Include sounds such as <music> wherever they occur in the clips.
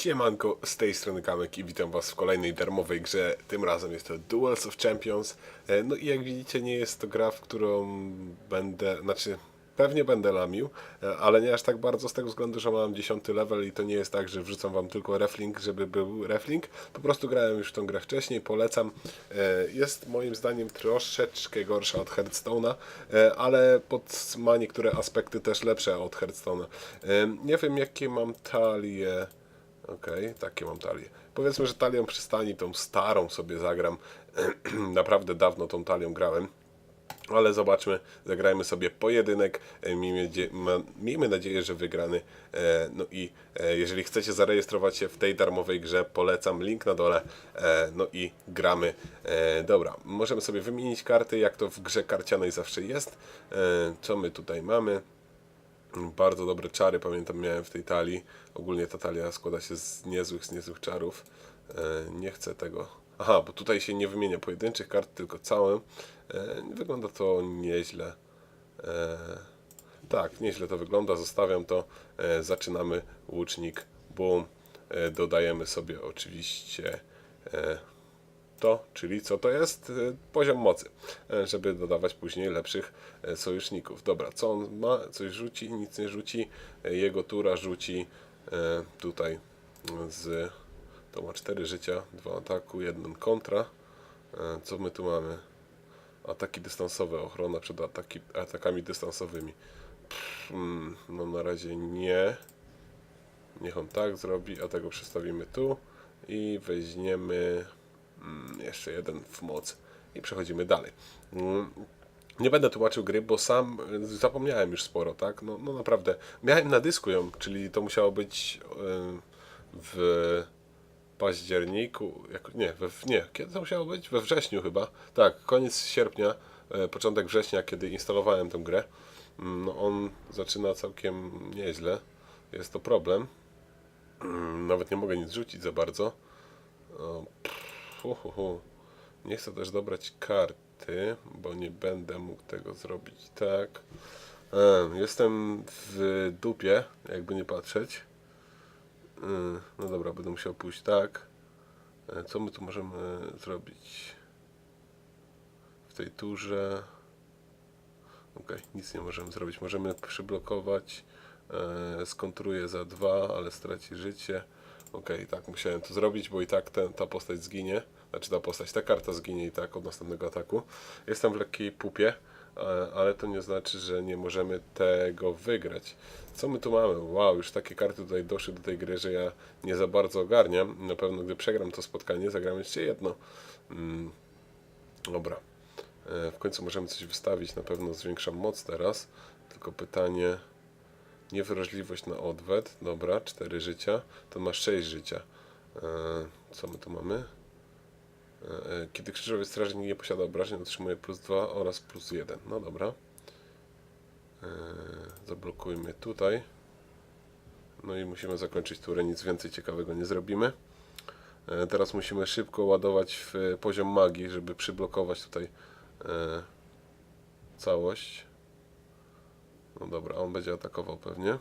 Siemanko, z tej strony Kamek i witam was w kolejnej darmowej grze. Tym razem jest to Duels of Champions. E, No i jak widzicie nie jest to gra, w którą będę, znaczy pewnie będę lamił, e, ale nie aż tak bardzo z tego względu, że mam 10 level i to nie jest tak, że wrzucam wam tylko reflink, żeby był reflink. Po prostu grałem już w tą grę wcześniej, polecam. E, Jest moim zdaniem troszeczkę gorsza od Hearthstone'a, ale pod, ma niektóre aspekty też lepsze od Hearthstone'a. Nie wiem jakie mam talie. Okej, takie mam talię. Powiedzmy, że talią przystani, tą starą sobie zagram. <clears throat> Naprawdę dawno tą talią grałem. Ale zobaczmy, zagrajmy sobie pojedynek. E, Miejmy, miejmy nadzieję, że wygrany. E, No i e, jeżeli chcecie zarejestrować się w tej darmowej grze, polecam link na dole. No i gramy. Dobra, możemy sobie wymienić karty, jak to w grze karcianej zawsze jest. Co my tutaj mamy? Bardzo dobre czary, pamiętam, miałem w tej talii. Ogólnie ta talia składa się z niezłych, z niezłych czarów. E, nie chcę tego. Aha, bo tutaj się nie wymienia pojedynczych kart, tylko całym. E, wygląda to nieźle. E, tak, nieźle to wygląda. Zostawiam to. Zaczynamy. Łucznik. Boom. Dodajemy sobie oczywiście. To, czyli co to jest? Y, Poziom mocy, e, żeby dodawać później lepszych e, sojuszników. Dobra, co on ma? Coś rzuci, nic nie rzuci. E, Jego tura rzuci tutaj z... To ma 4 życia, 2 ataku, 1 kontra. Co my tu mamy? Ataki dystansowe, ochrona przed ataki, atakami dystansowymi. Pff, mm, no na razie nie. Niech on tak zrobi, a tego przestawimy tu i weźmiemy jeszcze jeden w moc i przechodzimy dalej. Mm, Nie będę tłumaczył gry, bo sam y, zapomniałem już sporo, tak? No, no naprawdę. Miałem na dysku ją, czyli to musiało być y, w październiku, jak, nie, we, nie, kiedy to musiało być? We wrześniu chyba. Tak, koniec sierpnia, e, początek września, kiedy instalowałem tę grę. Mm, No on zaczyna całkiem nieźle. Jest to problem. Mm, Nawet nie mogę nic rzucić za bardzo. Hu, hu, hu. Nie chcę też dobrać karty, bo nie będę mógł tego zrobić tak. E, Jestem w dupie, jakby nie patrzeć. E, No dobra, będę musiał pójść tak. E, Co my tu możemy zrobić w tej turze? Okej, nic nie możemy zrobić. Możemy przyblokować. E, skontruję za dwa, ale straci życie. Okej, tak, musiałem to zrobić, bo i tak ten, ta postać zginie. Znaczy ta postać, ta karta zginie i tak od następnego ataku. Jestem w lekkiej pupie, ale to nie znaczy, że nie możemy tego wygrać. Co my tu mamy? Wow, już takie karty tutaj doszły do tej gry, że ja nie za bardzo ogarniam. Na pewno, gdy przegram to spotkanie, zagram jeszcze jedno. Mm, dobra. E, W końcu możemy coś wystawić, na pewno zwiększam moc teraz. Tylko pytanie, niewrażliwość na odwet, dobra, 4 życia, to ma 6 życia. E, Co my tu mamy? E, e, Kiedy krzyżowy strażnik nie posiada obrażeń, otrzymuje plus 2 oraz plus 1. No dobra. Zablokujmy tutaj. No i musimy zakończyć turę, nic więcej ciekawego nie zrobimy. Teraz musimy szybko ładować w poziom magii, żeby przyblokować tutaj całość. No dobra, on będzie atakował pewnie.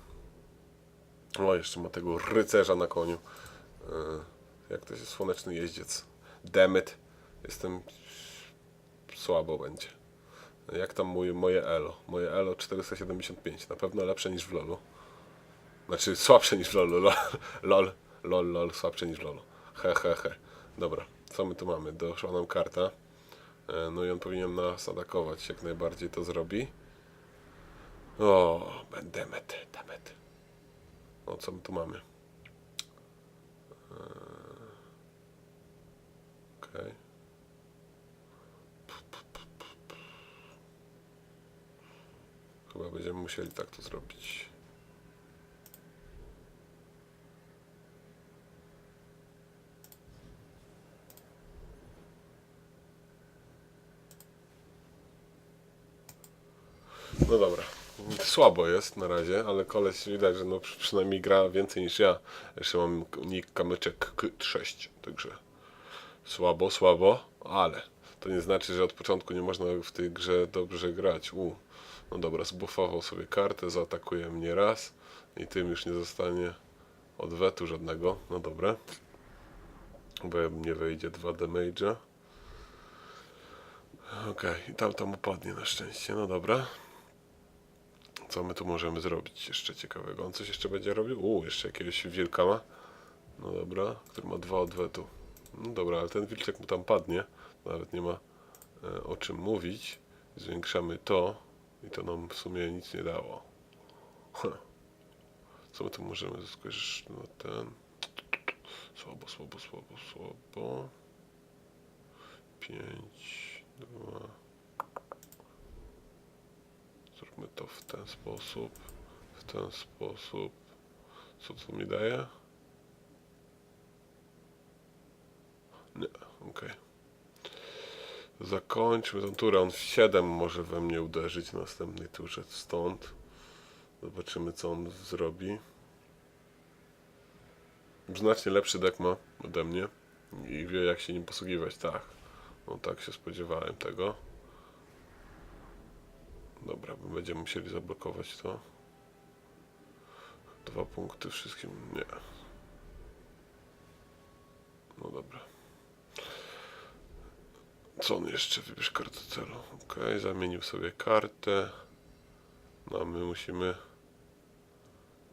O, jeszcze ma tego rycerza na koniu. E, jak to się słoneczny jeździec. Demet. Jestem słabo będzie. Jak tam mój, moje elo? Moje elo 475. Na pewno lepsze niż w LoLu. Znaczy słabsze niż w LoLu. Lol, lol, lol, lol słabsze niż w LoLu. He, he, he. Dobra, co my tu mamy? Doszła nam karta. E, No i on powinien nas atakować. Jak najbardziej to zrobi. O, demet, demet. O, co my tu mamy? Eee, Okej. Chyba będziemy musieli tak to zrobić. No dobra. Słabo jest na razie, ale koleś widać, że no przy- przynajmniej gra więcej niż ja. Jeszcze mam nick kamyczek 6, także słabo, słabo, ale to nie znaczy, że od początku nie można w tej grze dobrze grać. U. No dobra, zbufował sobie kartę, zaatakuje mnie raz i tym już nie zostanie Odwetu żadnego. No dobra. Bo nie wejdzie 2 damage'a. Okej, i tam tam upadnie na szczęście. No dobra. Co my tu możemy zrobić jeszcze ciekawego? On coś jeszcze będzie robił? Uuu, jeszcze jakiegoś wilka ma. No dobra, który ma dwa odwetu. No dobra, ale ten wilczek mu tam padnie. Nawet nie ma e, o czym mówić. Zwiększamy to i to nam w sumie nic nie dało. Co my tu możemy zyskać? No ten. Słabo, słabo, słabo, słabo. 5, 2. Zróbmy to w ten sposób. W ten sposób. Co to mi daje? Nie, okej. Zakończmy tą turę. On w 7 może we mnie uderzyć w następnej turze stąd. Zobaczymy co on zrobi. Znacznie lepszy deck ma ode mnie i wie jak się nim posługiwać, tak. No tak się spodziewałem tego. Będziemy musieli zablokować to. Dwa punkty wszystkim, nie. No dobra. Co on jeszcze? Wybierz kartę celu. Ok, zamienił sobie kartę. No a my musimy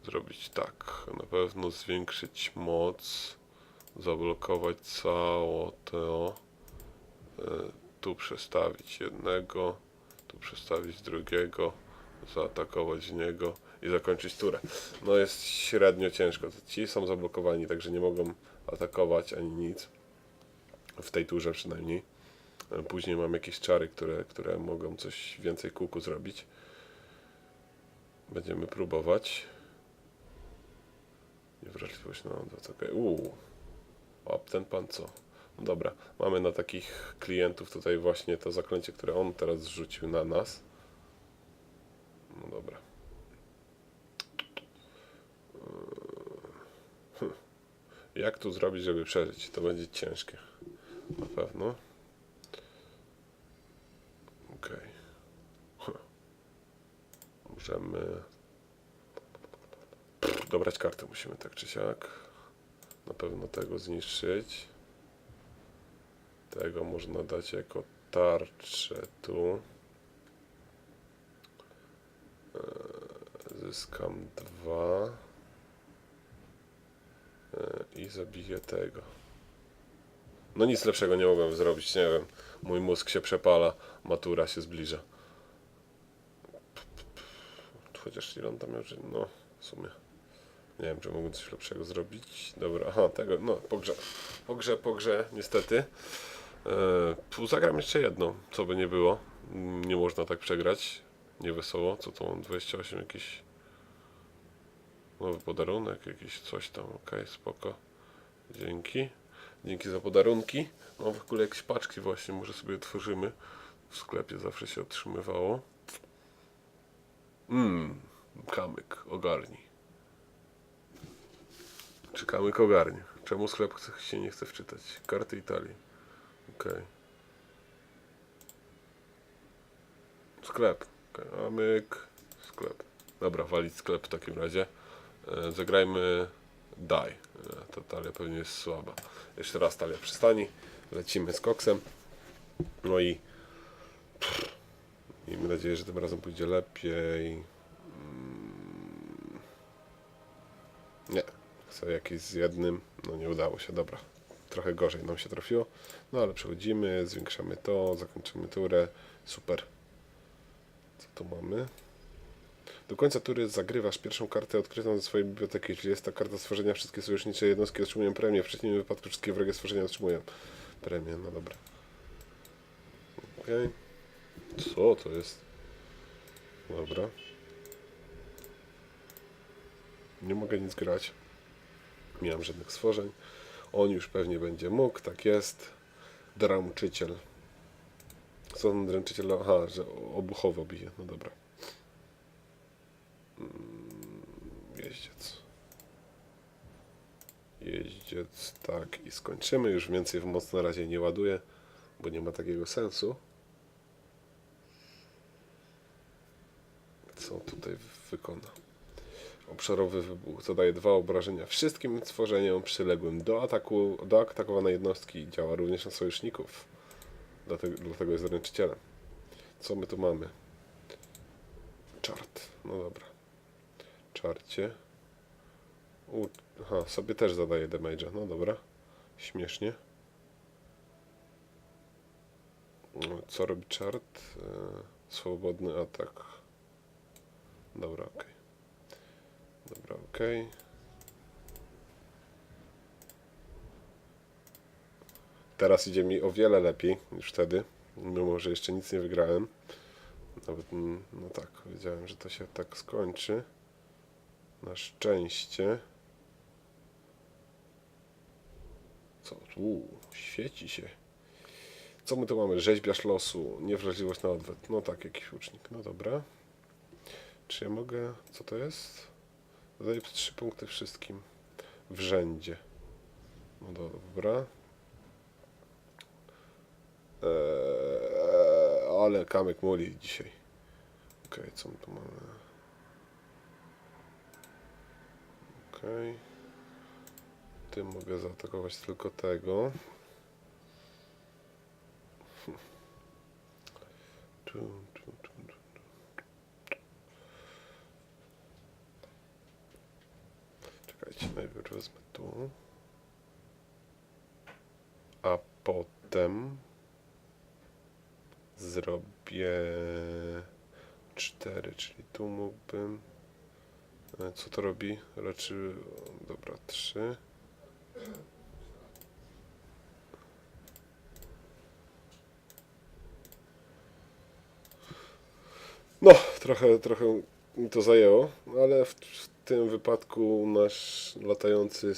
zrobić tak. Na pewno zwiększyć moc. Zablokować całe to. E, Tu przestawić jednego. Tu przestawić drugiego. Zaatakować niego. I zakończyć turę. No jest średnio ciężko. Ci są zablokowani, także nie mogą atakować ani nic. W tej turze przynajmniej. Później mam jakieś czary, które, które mogą coś więcej kółku zrobić. Będziemy próbować. Niewrażliwość na odwrót, okej. Uuu. O, ten pan co? Dobra, mamy na takich klientów tutaj właśnie to zaklęcie, które on teraz zrzucił na nas. No dobra. Hm. Jak tu zrobić, żeby przeżyć? To będzie ciężkie. Na pewno. Okej. Huh. Możemy dobrać kartę musimy tak czy siak. Na pewno tego zniszczyć. Tego można dać jako tarczę tu. Eee, Zyskam dwa. Eee, I zabiję tego. No nic lepszego nie mogłem zrobić, nie wiem. Mój mózg się przepala, matura się zbliża. Chociaż ile on tam miał, no w sumie. Nie wiem, czy mogłem coś lepszego zrobić. Dobra, aha, tego, no, po grze. Po grze, po grze, niestety. Tu zagram jeszcze jedno, co by nie było. Nie można tak przegrać. Nie wesoło. Co to mam? 28 jakiś nowy podarunek, jakiś coś tam. Okej, spoko. Dzięki. Dzięki za podarunki. Mam w ogóle jakieś paczki właśnie, może sobie otworzymy. W sklepie zawsze się otrzymywało. Mmm, kamyk, ogarnij. Czy kamyk ogarnie? Czemu sklep się nie chce wczytać? Karty Italii. Okej. Sklep. Okay. Kamyk, sklep. Dobra, walić sklep w takim razie. E, zagrajmy Daj. E, ta talia pewnie jest słaba. Jeszcze raz talia przystani. Lecimy z koksem. No i miejmy nadzieję, że tym razem pójdzie lepiej. Mm. Nie. Chcę jakiś z jednym. No nie udało się, dobra. Trochę gorzej nam się trafiło. No ale przechodzimy, zwiększamy to, zakończymy turę. Super. Co tu mamy? Do końca tury zagrywasz pierwszą kartę odkrytą ze swojej biblioteki. Jeśli jest ta karta stworzenia, wszystkie sojusznicze jednostki otrzymują premię. W przeciwnym wypadku wszystkie wrogie stworzenia otrzymują premię. No dobra. Okej. Co to jest? Dobra. Nie mogę nic grać. Nie mam żadnych stworzeń. On już pewnie będzie mógł, tak jest. Dręczyciel. Co ten dręczyciel? Aha, że obuchowo bije. No dobra. Jeździec. Jeździec, tak i skończymy. Już więcej w moc na razie nie ładuję, bo nie ma takiego sensu. Co on tutaj wykona? O, obszarowy wybuch zadaje dwa obrażenia wszystkim stworzeniom przyległym do ataku, do atakowanej jednostki. Działa również na sojuszników. Dlatego, dlatego jest ręczycielem. Co my tu mamy? Czart. No dobra. Czarcie. U, aha, sobie też zadaje damage'a. No dobra. Śmiesznie. No, Co robi czart? E, swobodny atak. Dobra, okej. Dobra, okej. Teraz idzie mi o wiele lepiej niż wtedy, mimo że jeszcze nic nie wygrałem. Nawet, mm, no tak, wiedziałem, że to się tak skończy. Na szczęście. Co tu? Świeci się. Co my tu mamy? Rzeźbiarz losu, niewrażliwość na odwet. No tak, jakiś łucznik. No dobra. Czy ja mogę... Co to jest? Zadaję 3 punkty wszystkim. W rzędzie. No dobra. Eee, ale kamek muli dzisiaj. Okej, co my tu mamy? Okej. Tym mogę zaatakować tylko tego. Tu, tu. Czekajcie, najpierw wezmę tu. A potem zrobię 4, czyli tu mógłbym. E, Co to robi? Raczej, dobra, 3. No, trochę, trochę mi to zajęło, ale w tym wypadku nasz latający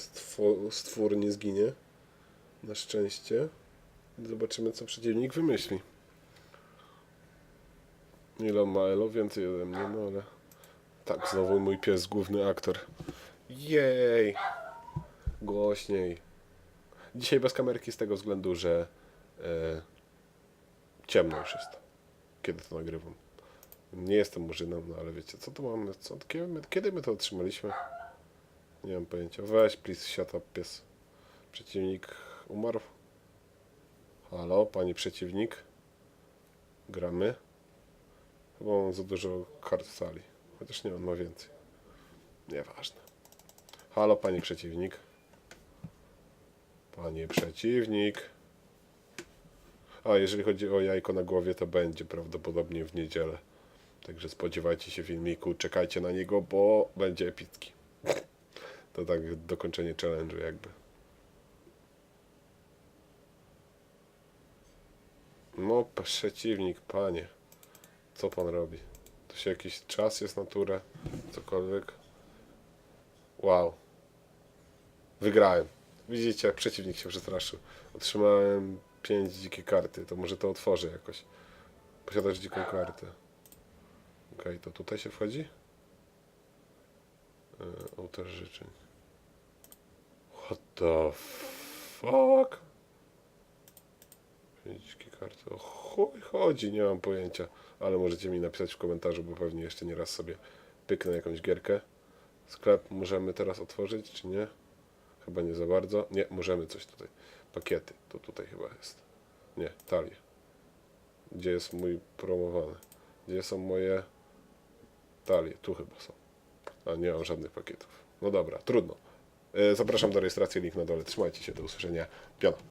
stwór, nie zginie. Na szczęście. Zobaczymy, co przeciwnik wymyśli. Ile on ma elo? Więcej ode mnie, no ale... Tak, znowu mój pies, główny aktor. Jej! Głośniej. Dzisiaj bez kamerki z tego względu, że e, ciemno już jest, kiedy to nagrywam. Nie jestem murzynem, no ale wiecie, co tu mamy? Co, kiedy, my, kiedy my to otrzymaliśmy? Nie mam pojęcia. Weź, please, shut up, pies. Przeciwnik umarł. Halo, panie przeciwnik. Gramy. Chyba mam za dużo kart w sali. Chociaż nie, on ma więcej. Nieważne. Halo, panie przeciwnik. Panie przeciwnik. A, jeżeli chodzi o jajko na głowie, to będzie prawdopodobnie w niedzielę. Także spodziewajcie się filmiku, czekajcie na niego, bo będzie epicki. To tak dokończenie challenge'u jakby. No, przeciwnik, panie. Co pan robi? Tu się jakiś czas jest na turę, cokolwiek. Wow. Wygrałem. Widzicie, przeciwnik się przestraszył. Otrzymałem 5 dzikie karty, to może to otworzę jakoś. Posiadasz dziką kartę. Okej, to tutaj się wchodzi? Yy, ołtarz życzeń. What the fuck? Pięć dzikie karty. O chuj chodzi, nie mam pojęcia. Ale możecie mi napisać w komentarzu, bo pewnie jeszcze nie raz sobie pyknę jakąś gierkę. Sklep możemy teraz otworzyć, czy nie? Chyba nie za bardzo. Nie, możemy coś tutaj. Pakiety. To tutaj chyba jest. Nie, talie. Gdzie jest mój promowany? Gdzie są moje talie? Tu chyba są. A nie mam żadnych pakietów. No dobra, trudno. E, Zapraszam do rejestracji, link na dole. Trzymajcie się, do usłyszenia. Piano.